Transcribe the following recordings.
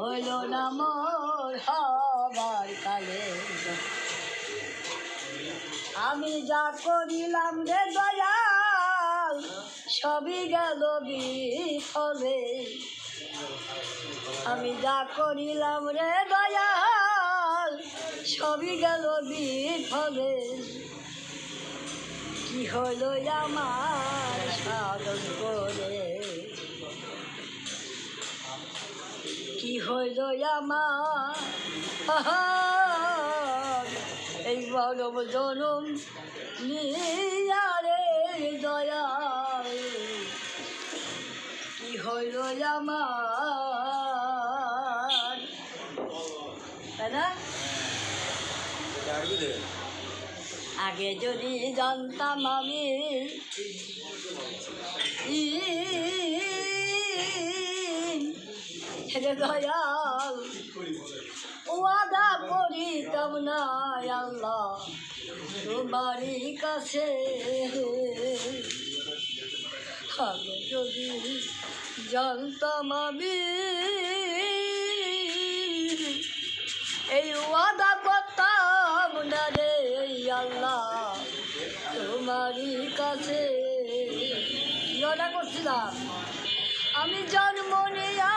হইল না মোর হবার কালে। আমি যা করিলাম রে দয়াল, সবই গেল বিফলে। আমি যা করিলাম রে দয়াল, সবই গেল বিফলে। কি হলো আমার সাধন হইল আমার। এই বরম জনম নিয়ারে দয়াল। কি হইল আমার? তাই না? আগে যদি জানতাম আমি হে দয়াল, ওয়াদা করিতাম না আল্লাহ, তোমারই কাছে যদি জানতাম আমি, এই ওয়াদা করতাম না রে আল্লাহ, তোমারই কাছে ওয়াদা করছিলাম? আমি জন্ম নিয়া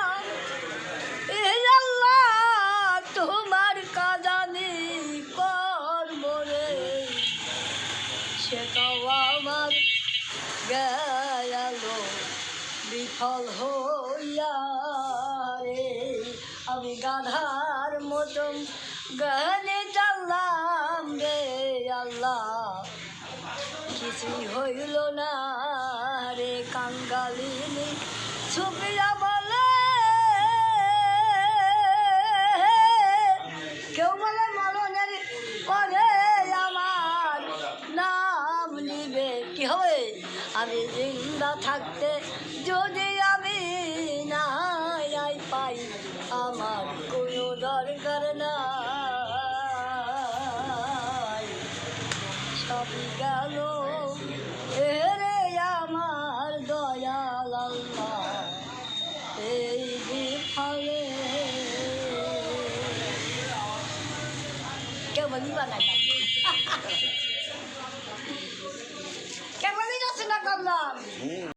সেটাও আমার গেল বিফল হইয়া রে। আমি গাধার মতন গানে চাললাম রে আল্লাহ। কিছুই হইল না রে, কাঙ্গালিনী সুপিয়া বলে আমি জিন্দা থাকতে যদি আমি না পাই, আমার কোনো দরকার নাই। সবই গেল, এরে আমার দয়াল এই বিফলে। কেউ বলি যাচ্ছে না করলাম